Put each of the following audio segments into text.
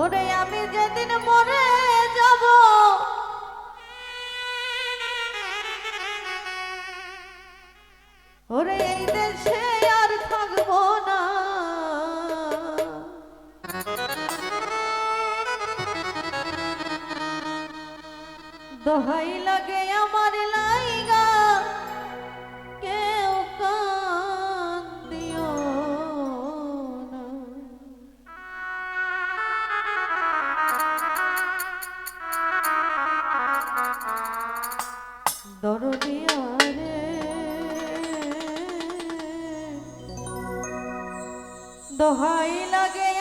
ওরে আমি যেদিন মরে যাব। ওরে এই দেশে আর থাকব না। দোহাই লাগে আমার লাগে দোহাই লাগে।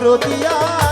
দিয়া।